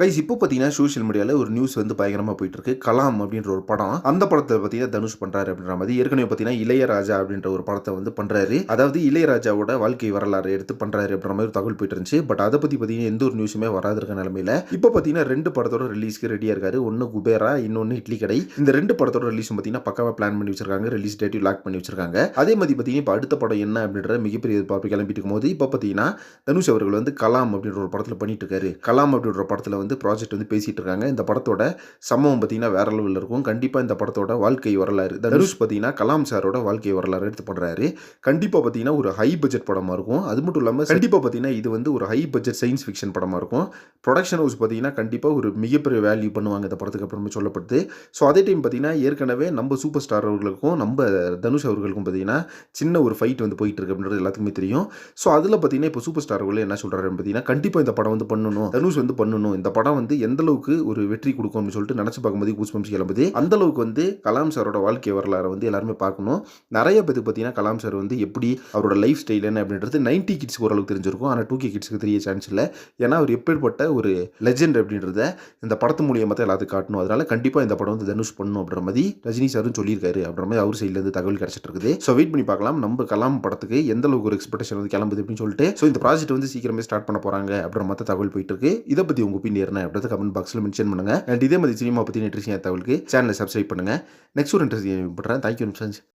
Guys இப்போ பார்த்தீங்கன்னா social மீடியாவில் ஒரு நியூஸ் வந்து பயங்கரமாக போயிட்டு இருக்கு கலாம் அப்படின்ற ஒரு படம். அந்த படத்தை பார்த்தீங்கன்னா தனுஷ் பண்ணுறாரு அப்படின்ற மாதிரி ஏற்கனவே பார்த்தீங்கன்னா இளையராஜா அப்படின்ற ஒரு படத்தை வந்து பண்ணுறாரு அதாவது இளையராஜாவோட வாழ்க்கை வரலாறு எடுத்து பண்ணுறாரு அப்படின்ற மாதிரி தகவல் போயிட்டு இருந்துச்சு பட் அதை பற்றி பார்த்தீங்கன்னா எந்த ஒரு நியூஸுமே வராது இருக்க நிலமையில. இப்போ பார்த்தீங்கன்னா ரெண்டு படத்தோட ரிலீஸ்க்கு ரெடியாக இருக்காரு. ஒன்று குபேரா இன்னொன்று இட்லி கடை. இந்த ரெண்டு படத்தோட ரிலீஸ் பார்த்தீங்கன்னா பக்காவாக பிளான் பண்ணி வச்சிருக்காங்க. ரிலீஸ் டேட் லாக் பண்ணி வச்சிருக்காங்க. அதே மாதிரி பார்த்தீங்கன்னா இப்போ அடுத்த படம் என்ன அப்படின்ற மிகப்பெரிய எதிர்பார்ப்பு கிளம்பிட்டு இருக்கும்போது இப்போ பார்த்தீங்கன்னா தனுஷ் அவர்கள் வந்து கலாம் அப்படின்ற ஒரு படத்தில் பண்ணிட்டு இருக்காரு. கலாம் அப்படின்ற ஒரு படத்தில் வந்து ப்ராஜெக்ட் வந்து பேசிட்டு இருக்காங்க இந்த படத்தோட சம்பவம் பார்த்தீங்கன்னா வேற லெவலில் இருக்கும். கண்டிப்பாக இந்த படத்தோட வாழ்க்கை வரலாறு தனுஷ் பார்த்தீங்கன்னா கலாம் சாரோட வாழ்க்கை வரலாறு எடுத்து பண்ணுறாரு கண்டிப்பாக பார்த்தீங்கன்னா ஒரு ஹை பட்ஜெட் படமாக இருக்கும். அது மட்டும் இல்லாமல் கண்டிப்பாக பார்த்தீங்கன்னா இது வந்து ஒரு ஹை பட்ஜெட் சயின்ஸ் ஃபிக்ஷன் படமாக இருக்கும். ப்ரொடக்ஷன் ஹவுஸ் பார்த்தீங்கன்னா கண்டிப்பாக ஒரு மிகப்பெரிய வேல்யூ பண்ணுவாங்க இந்த படத்துக்கு அப்புறமே சொல்லப்படுது ஸோ அதே டைம் பார்த்தீங்கன்னா ஏற்கனவே நம்ம சூப்பர் ஸ்டார் அவர்களுக்கும் நம்ம தனுஷ் அவர்களுக்கும் பார்த்தீங்கன்னா சின்ன ஒரு ஃபைட் வந்து போயிட்டு இருக்கு அப்படின்றது எல்லாத்துக்குமே தெரியும். ஸோ அதில் பார்த்தீங்கன்னா இப்போ சூப்பர் ஸ்டார் அவர்கள் என்ன சொல்கிறாருன்னு பார்த்தீங்கன்னா கண்டிப்பாக இந்த படம் வந்து பண்ணணும். தனுஷ் வந்து பண்ணணும். இந்த படம் வந்து எந்த அளவுக்கு ஒரு வெற்றி கொடுக்கும் அப்படின்னு சொல்லிட்டு நினச்சி பார்க்கும்போது கூஸ் பம்ஸ் கிளம்புது. அந்த அளவுக்கு வந்து கலாம் சாரோட வாழ்க்கை வரலாறை வந்து எல்லாருமே பார்க்கணும். நிறைய பேர் பார்த்தீங்கன்னா கலாம் சார் வந்து எப்படி அவரோட லைஃப் ஸ்டைல் என்ன அப்படின்றது நைன்டி கிட்ஸ்க்கு ஓரளவுக்கு தெரிஞ்சிருக்கும். ஆனால் டூ கே கிட்ஸ்க்கு தெரிய சான்ஸ் இல்லை. ஏன்னா அவர் எப்பேற்பட்ட ஒரு லெஜெண்ட் அப்படின்றத இந்த படத்து மூலியமாக தான் எல்லாத்துக்கும் காட்டணும். அதனால கண்டிப்பாக இந்த படம் வந்து தனுஷ் பண்ணணும் அப்படின்ற மாதிரி ரஜினி சாரும் சொல்லியிருக்காரு அப்படின்ற மாதிரி அவர் சைட்லேருந்து தகவல் கிடச்சிட்டு இருக்குது. ஸோ வெயிட் பண்ணி பார்க்கலாம். நம்ம கலாம் படத்துக்கு எந்த அளவுக்கு ஒரு எக்ஸ்பெக்டேஷன் வந்து கிளம்புது அப்படின்னு சொல்லிட்டு. ஸோ இந்த ப்ராஜெக்ட் வந்து சீக்கிரமே ஸ்டார்ட் பண்ண போகிறாங்க அப்படின்ற மற்ற தகவல் போயிட்டு இருக்கு. இதை பற்றி உங்கள் ஒப்பீனியன் என்ன அப்படின்றத கமெண்ட் பாக்ஸில் மென்ஷன் பண்ணுங்கள் அண்ட் இதே மாதிரி சினிமா பற்றி இன்ட்ரெஸ்டிங் தகவலுக்கு சேனலை சப்ஸ்கிரைப் பண்ணுங்க. நெக்ஸ்ட் ஒரு இன்ட்ரெஸ்ட் பண்ணுறேன் தேங்க்யூ ஃப்ரெண்ட்ஸ்